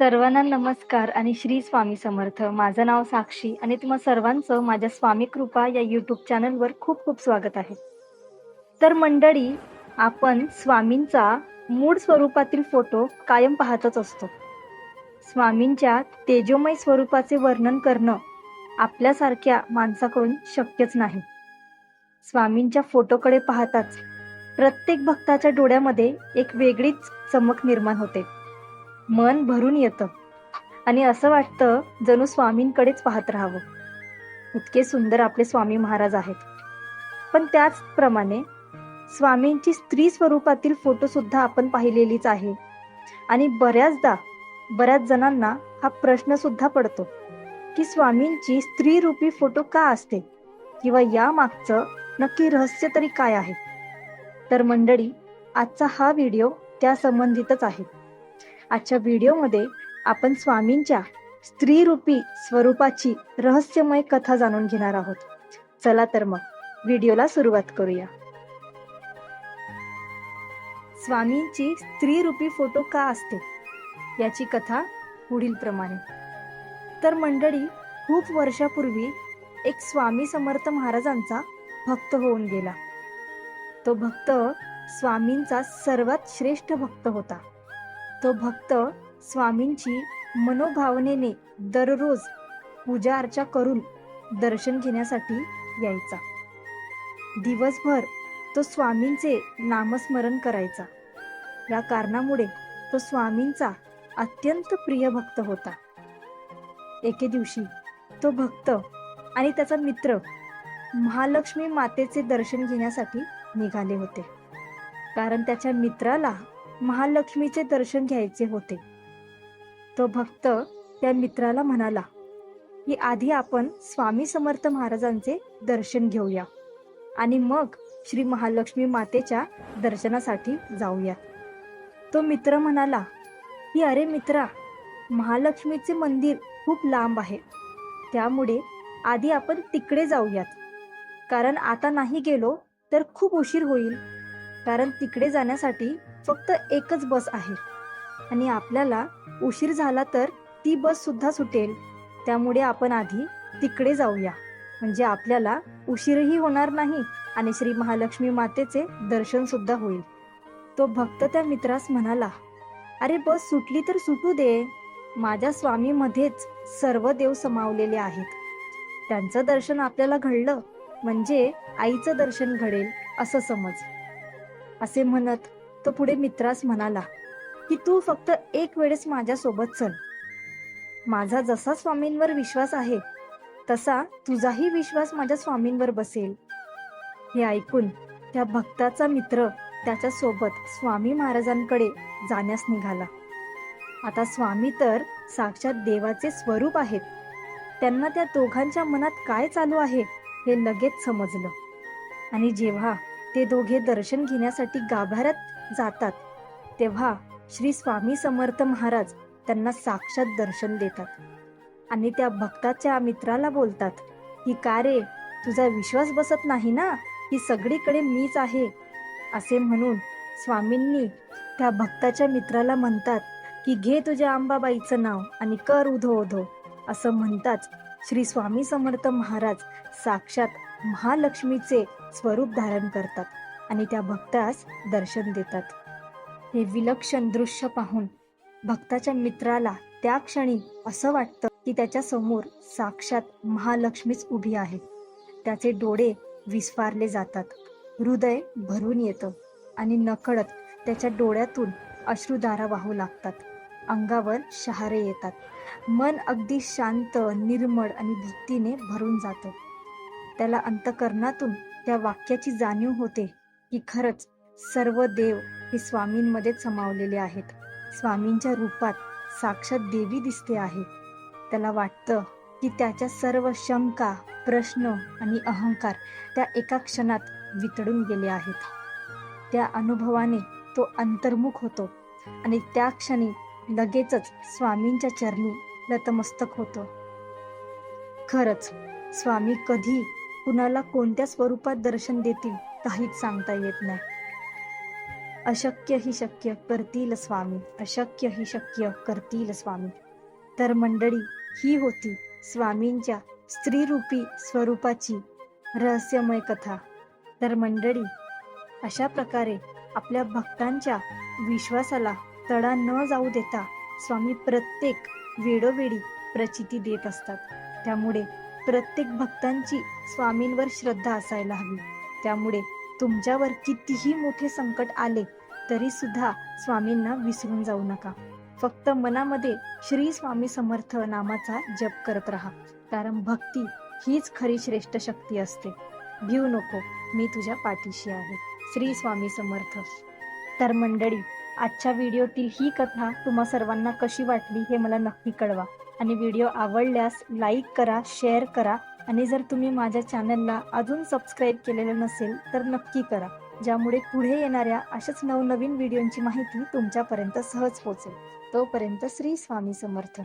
सर्वांना नमस्कार आणि श्री स्वामी समर्थ. माझं नाव साक्षी आणि तुम्हा सर्वांचं माझ्या स्वामी कृपा या यूट्यूब चॅनलवर खूप खूप स्वागत आहे. तर मंडळी आपण स्वामींचा मूळ स्वरूपातील फोटो कायम पाहतच असतो. स्वामींच्या तेजोमय स्वरूपाचे वर्णन करणं आपल्यासारख्या माणसाकडून शक्यच नाही. स्वामींच्या फोटोकडे पाहताच प्रत्येक भक्ताच्या डोळ्यामध्ये एक वेगळीच चमक निर्माण होते. मन भरून येतं. आणि असं वाटतं जणू स्वामींकडेच पाहत राहावं. इतके सुंदर आपले स्वामी महाराज आहेत. पण त्याचप्रमाणे स्वामींची स्त्री स्वरूपातील फोटो सुद्धा आपण पाहिलेलीच आहे. आणि बऱ्याचदा बऱ्याच जणांना हा प्रश्न सुद्धा पडतो की स्वामींची स्त्री रूपी फोटो का असते? किंवा या मागचं नक्की रहस्य तरी काय आहे? तर मंडळी आजचा हा व्हिडिओ त्या संबंधितच आहे. आजच्या व्हिडिओमध्ये आपण स्वामींच्या स्त्रीरूपी स्वरूपाची रहस्यमय कथा जाणून घेणार आहोत. चला तर मग व्हिडिओला सुरुवात करूया. स्वामींची स्त्रीरूपी फोटो का असते? याची कथा पुढील प्रमाणे. तर मंडळी खूप वर्षापूर्वी एक स्वामी समर्थ महाराजांचा भक्त होऊन गेला. तो भक्त स्वामींचा सर्वात श्रेष्ठ भक्त होता. तो भक्त स्वामींची मनोभावनेने दररोज पूजा अर्चा करून दर्शन घेण्यासाठी यायचा. दिवसभर तो स्वामींचे नामस्मरण करायचा. या कारणामुळे तो स्वामींचा अत्यंत प्रिय भक्त होता. एके दिवशी तो भक्त आणि त्याचा मित्र महालक्ष्मी मातेचे दर्शन घेण्यासाठी निघाले होते. कारण त्याच्या मित्राला महालक्ष्मीचे दर्शन घ्यायचे होते. तो भक्त त्या मित्राला म्हणाला की आधी आपण स्वामी समर्थ महाराजांचे दर्शन घेऊया आणि मग श्री महालक्ष्मी मातेच्या दर्शनासाठी जाऊया. तो मित्र म्हणाला की अरे मित्रा महालक्ष्मीचे मंदिर खूप लांब आहे. त्यामुळे आधी आपण तिकडे जाऊयात. कारण आता नाही गेलो तर खूप उशीर होईल. कारण तिकडे जाण्यासाठी फक्त एकच बस आहे. आणि आपल्याला उशीर झाला तर ती बस सुद्धा सुटेल. त्यामुळे आपण आधी तिकडे जाऊया. म्हणजे आपल्याला उशीरही होणार नाही आणि श्री महालक्ष्मी मातेचे दर्शन सुद्धा होईल. तो भक्त त्या मित्रास म्हणाला अरे बस सुटली तर सुटू दे. माझ्या स्वामीमध्येच सर्व देव समावलेले आहेत. त्यांचं दर्शन आपल्याला घडलं म्हणजे आईचं दर्शन घडेल असं समज. असे म्हणत तो पुढे मित्रास म्हणाला की तू फक्त एक वेळेस माझ्या सोबत चल. माझा जसा स्वामींवर विश्वास आहे तसा तुझाही विश्वास माझ्या स्वामींवर बसेल. हे ऐकून त्या भक्ताचा मित्र त्याच्या सोबत स्वामी महाराजांकडे जाण्यास निघाला. आता स्वामी तर साक्षात देवाचे स्वरूप आहेत. त्यांना त्या दोघांच्या मनात काय चालू आहे हे लगेच समजलं. आणि जेव्हा ते दोघे दर्शन घेण्यासाठी गाभाऱ्यात जातात. तेव्हा श्री स्वामी समर्थ महाराज त्यांना साक्षात दर्शन देतात. आणि त्या भक्ताच्या मित्राला बोलतात की का रे? तुझा विश्वास बसत नाही ना? की सगळीकडे मीच आहे. असे म्हणून स्वामींनी त्या भक्ताच्या मित्राला म्हणतात की घे तुझ्या अंबाबाईचं नाव आणि कर उधो उधो. असं म्हणताच श्री स्वामी समर्थ महाराज साक्षात महालक्ष्मीचे स्वरूप धारण करतात आणि त्या भक्तास दर्शन देतात. हे विलक्षण दृश्य पाहून भक्ताच्या मित्राला त्या क्षणी असं वाटतं की त्याच्यासमोर साक्षात महालक्ष्मीच उभी आहे त्याचे डोळे विस्फारले जातात. हृदय भरून येतं आणि नकळत त्याच्या डोळ्यातून अश्रुधारा वाहू लागतात. अंगावर शहारे येतात. मन अगदी शांत निर्मळ आणि भीतीने भरून जातं. त्याला अंतकरणातून त्या वाक्याची जाणीव होते की खरंच सर्व देव हे स्वामींमध्येच समावलेले आहेत. स्वामींच्या रूपात साक्षात देवी दिसते आहे. त्याला वाटतं की त्याच्या सर्व शंका प्रश्न आणि अहंकार त्या एका क्षणात वितळून गेले आहेत. त्या अनुभवाने तो अंतर्मुख होतो आणि त्या क्षणी लगेचच स्वामींच्या चरणी नतमस्तक होतो. खरंच स्वामी कधी कुणाला कोणत्या स्वरूपात दर्शन देतील काहीच सांगता येत नाही. अशक्य ही शक्य करतील स्वामी अशक्य ही शक्य करतील स्वामी. तर मंडळी ही होती स्वामींच्या स्त्रीरूपी स्वरूपाची रहस्यमय कथा. तर मंडळी अशा प्रकारे आपल्या भक्तांच्या विश्वासाला तडा न जाऊ देता स्वामी प्रत्येक वेळोवेळी प्रचिती देत असतात. त्यामुळे प्रत्येक भक्तांची स्वामींवर श्रद्धा असायला हवी. त्यामुळे तुमच्यावर कितीही मोठे संकट आले तरी सुद्धा स्वामींना विसरून जाऊ नका. फक्त मनामध्ये श्री स्वामी समर्थ नामाचा जप करत राहा. कारण भक्ती हीच खरी श्रेष्ठ शक्ती असते. भिऊ नको मी तुझ्या पाठीशी आहे. श्री स्वामी समर्थ. तर मंडळी आजच्या व्हिडिओतील ही कथा तुम्हा सर्वांना कशी वाटली हे मला नक्की कळवा. आणि व्हिडिओ आवडल्यास लाईक करा शेअर करा. आणि जर तुम्ही माझ्या चॅनलला अजून सबस्क्राईब केलेलं नसेल तर नक्की करा. ज्यामुळे पुढे येणाऱ्या अशाच नवनवीन व्हिडिओंची माहिती तुमच्यापर्यंत सहज पोहोचेल. तोपर्यंत श्री स्वामी समर्थ.